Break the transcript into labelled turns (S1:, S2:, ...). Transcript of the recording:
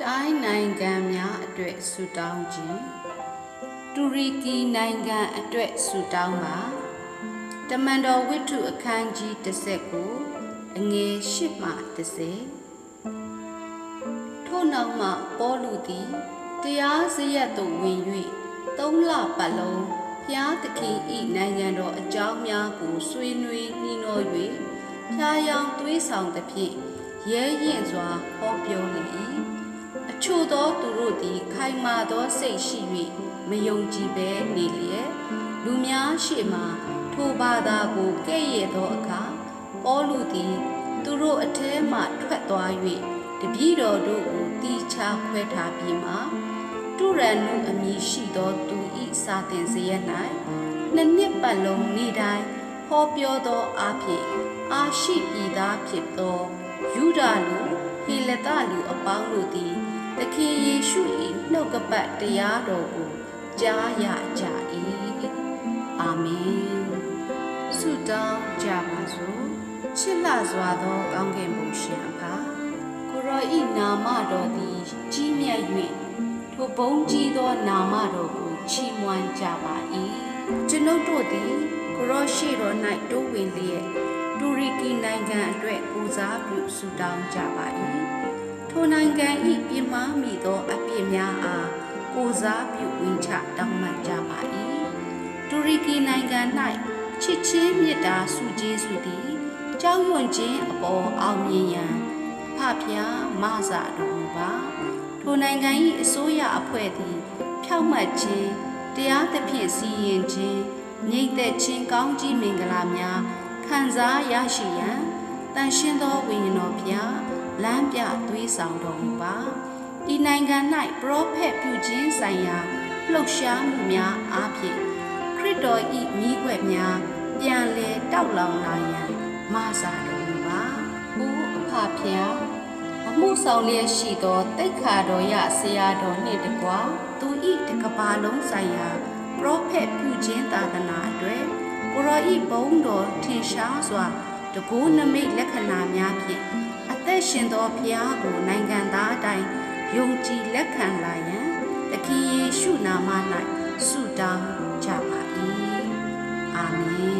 S1: တိုင်းနိုင်ငံများအတွက်ဆုတောင်းခြင်းတူရကီနိုင်ငံအတွက်ဆုတောင်းပါတမန်တော်ဝိတ္ထုအခန်းကြီး19အငယ်8မှ10ထို့နောက်မှပေါလုသည်တရားစရက်သို့ဝင်၍သုံးလပတ်လုံးဖျားသခင်ဤနိုင်ငံတော်အကြောင်းများကိုဆွေးနွေးနှီးနှော၍ဖျားယောင်းသွေးဆောင်သဖြင့်ရဲရင်စွာဟောပြောလေ၏အ ချို့သောသူတို့သည် ခိုင်မာသောစိတ်ရှိ၍မယုံကြည်ဘဲနေလျက်လူများရှေ့မှထိုဘာသာကိုကဲ့ရဲ့သောအခါပေါလုသည် သူတို့အထဲမှထွက်သွား၍တပည့်တော်တို့ကိုတီးခြားခွဲထားပြီးမှတုရန်နုအမည်ရှိသောသူဤစာတင်စရက်၌နှစ်နှစ်ပတ်လုံးနေ့တိုင်းဟောပြောသောအဖြစ်အာရှိပြည်သားဖြစ်သောယူဒာလူဟေလတလူအပေါင်းတို့သည် သခင်ယေရှု၏နှုတ်ကပတ်တရားတော်ကိုကြားရကြ၏အာမင်ဆုတောင်းကြပါစို့ချစ်လှစွာသောကောင်းကင်ဘုရှင်အဖာကိုရောဤနာမတော်သည်ကြီးမြတ်၍ထိုဘုံကြီးသောနာမတော်ကိုချီးမွမ်းကြပါ၏ကျွန်ုပ်တို့သည်ကိုရောရှိတော်၌တိုးဝင်လျက်တူရကီနိုင်ငံအတွက်ပူဇော်ပြုဆုတောင်းကြပါ၏ ထိုနိုင်ငံ၏ပြင်းမာမိသောအပြစ်များအားကိုစားပြုဝင်ချတောင်းပန်ကြပါ၏တူရကီနိုင်ငံ၌ချစ်ချင်းမေတ္တာဆုကျေးဇူးသည်ကြောက်ရွံ့ခြင်းအပေါ်အောင်မြင်ရန်ဖဖျားမဆာတော်မူပါထိုနိုင်ငံ၏အစိုးရအဖွဲ့သည်ဖြောက်မှတ်ခြင်းတရားသဖြင့်စီရင်ခြင်းမြိတ်သက်ခြင်းကောင်းကြီးမင်္ဂလာများခံစားရရှိရန်တန်ရှင်းသောဝိညာဉ်တော်ဖျား လမ်းပြသွေးဆောင်တော်မူပါဤနိုင်ငံ၌ပရောဖက်ပြုခြင်းဆိုင်ရာလှုပ်ရှားမှုများအားဖြင့်ခရစ်တော်၏မိခွက်များပြန်လဲတောက်လောင်လာရန်မဆာတော်မူပါ။အိုးအဖဖျားအမှုဆောင်လျက်ရှိသောတိတ်ခါတော်ရဆရာတော်နှင့်တကွာသူဤတကဘာလုံးဆိုင်ရာပရောဖက်ပြုခြင်းသာသနာအတွက်ကိုရောဤဘုံတော်ထင်ရှားစွာတကိုးနမိတ်လက္ခဏာများဖြင့်အ သက်ရှင်သောဖျားကိုနိုင်ငံသားအတိုင်းယုံကြည်လက်ခံလာရန်သခင်ယေရှုနာမ၌ဆုတောင်းကြပါ၏အာမင်